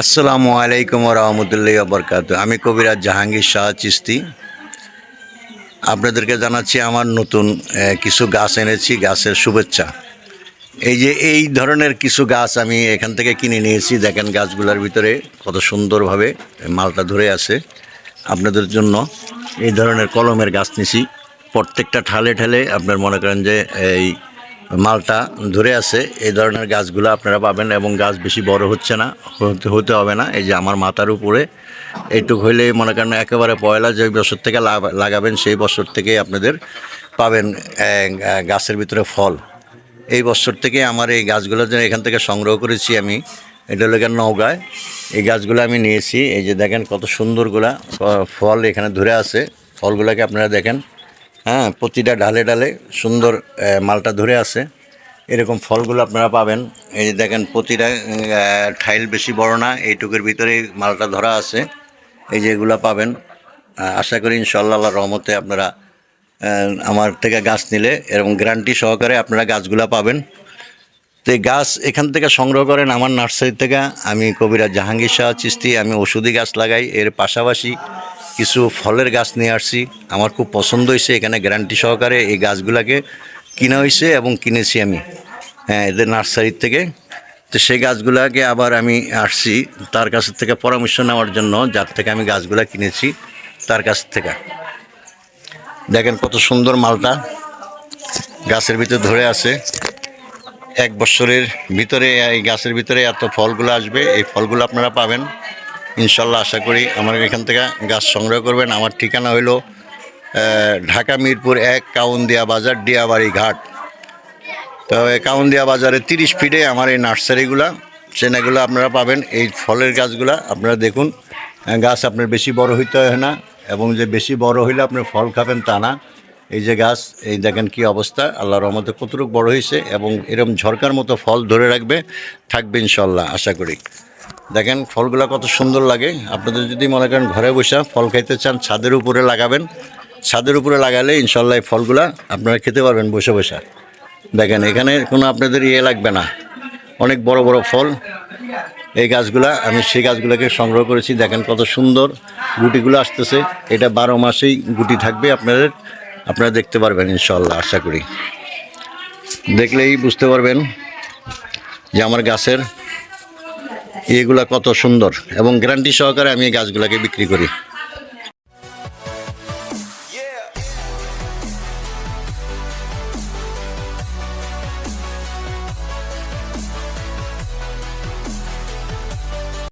আসসালামু আলাইকুম রহমতুল্লাহ বরকাত আমি কবিরাজ জাহাঙ্গীর শাহ চিস্তি আপনাদেরকে জানাচ্ছি আমার নতুন কিছু গাছ এনেছি, গাছের শুভেচ্ছা। এই যে এই ধরনের কিছু গাছ আমি এখান থেকে কিনে নিয়েছি, দেখেন গাছগুলোর ভিতরে কত সুন্দরভাবে মালটা ধরে আছে আপনাদের জন্য। এই ধরনের কলমের গাছ নিছি। প্রত্যেকটা ঠালে ঠালে আপনার মনে করেন যে এই মালটা ধরে আছে, এই ধরনের গাছগুলো আপনারা পাবেন এবং গাছ বেশি বড় হচ্ছে না, হতে হবে না। এই যে আমার মাথার উপরে, এইটুক হইলে মনে করেন একেবারে পয়লা যে বছর থেকে লাগাবেন, সেই বছর থেকে আপনাদের পাবেন গাছের ভিতরে ফল। এই বছর থেকে আমার এই গাছগুলো যেন এখান থেকে সংগ্রহ করেছি আমি, এটা হলো গিয়ে নৌকায় এই গাছগুলো আমি নিয়েছি, এই যে দেখেন কত সুন্দরগুলা ফল এখানে ধরে আছে। ফলগুলোকে আপনারা দেখেন হ্যাঁ প্রতিটা ডালে ডালে সুন্দর মালটা ধরে আছে। এরকম ফলগুলো আপনারা পাবেন। এই যে দেখেন, প্রতিটা ঠাইল বেশি বড় না, এইটুকুর ভিতরে মালটা ধরা আছে। এই যে এগুলো পাবেন। আশা করি ইনশাল্লাহ রহমতে আপনারা আমার থেকে গাছ নিলে এরকম গ্যারান্টি সহকারে আপনারা গাছগুলো পাবেন। তো এই গাছ এখান থেকে সংগ্রহ করেন আমার নার্সারি থেকে। আমি কবিরাজ জাহাঙ্গীর শাহ চিস্তি, আমি ওষুধি গাছ লাগাই। এর পাশাপাশি কিছু ফলের গাছ নিয়ে আসছি। আমার খুব পছন্দ হয়েছে, এখানে গ্যারান্টি সহকারে এই গাছগুলোকে কিনা হয়েছে এবং কিনেছি আমি। হ্যাঁ এদের নার্সারির থেকে। তো সেই গাছগুলোকে আবার আমি আসছি, তার কাছ থেকে পরামর্শ নেওয়ার জন্য, যার থেকে আমি গাছগুলো কিনেছি, তার কাছ থেকে। দেখেন কত সুন্দর মালটা গাছের ভিতরে ধরে আছে। এক বছরের ভিতরে এই গাছের ভিতরে এত ফলগুলো আসবে, এই ফলগুলো আপনারা পাবেন। ইনশাল্লাহ আশা করি আমার এখান থেকে গাছ সংগ্রহ করবেন। আমার ঠিকানা হইল ঢাকা মিরপুর এক, কাউন্দিয়া বাজার, ডিয়াবাড়ি ঘাট। তো এই কাউন্দিয়া বাজারে তিরিশ ফিটে আমার এই নার্সারিগুলা, চেনাগুলো আপনারা পাবেন। এই ফলের গাছগুলা আপনারা দেখুন গাছ আপনার বেশি বড় হইতে হয় না, এবং যে বেশি বড় হইলে আপনি ফল খাবেন তা না। এই যে গাছ, এই দেখেন কি অবস্থা, আল্লাহ রহমতে কতটুকু বড় হয়েছে এবং এরকম ঝরকার মতো ফল ধরে রাখবে, থাকবে ইনশাল্লাহ, আশা করি। দেখেন ফলগুলো কত সুন্দর লাগে। আপনাদের যদি মনে করেন ঘরে বসে ফল খাইতে চান, ছাদের উপরে লাগাবেন। ছাদের উপরে লাগালে ইনশাল্লাহ ফলগুলা আপনারা খেতে পারবেন বসে বসে। দেখেন, এখানে কোনো আপনাদের ইয়ে লাগবে না। অনেক বড় বড় ফল। এই গাছগুলা, আমি সেই গাছগুলোকে সংগ্রহ করেছি। দেখেন কত সুন্দর গুটিগুলো আসতেছে। এটা বারো মাসেই গুটি থাকবে আপনাদের। আপনারা দেখতে পারবেন ইনশাল্লাহ আশা করি। দেখলেই বুঝতে পারবেন যে আমার গাছের এগুলা কত সুন্দর এবং গ্যারান্টি সহকারে আমি এই গাছগুলাকে বিক্রি করি।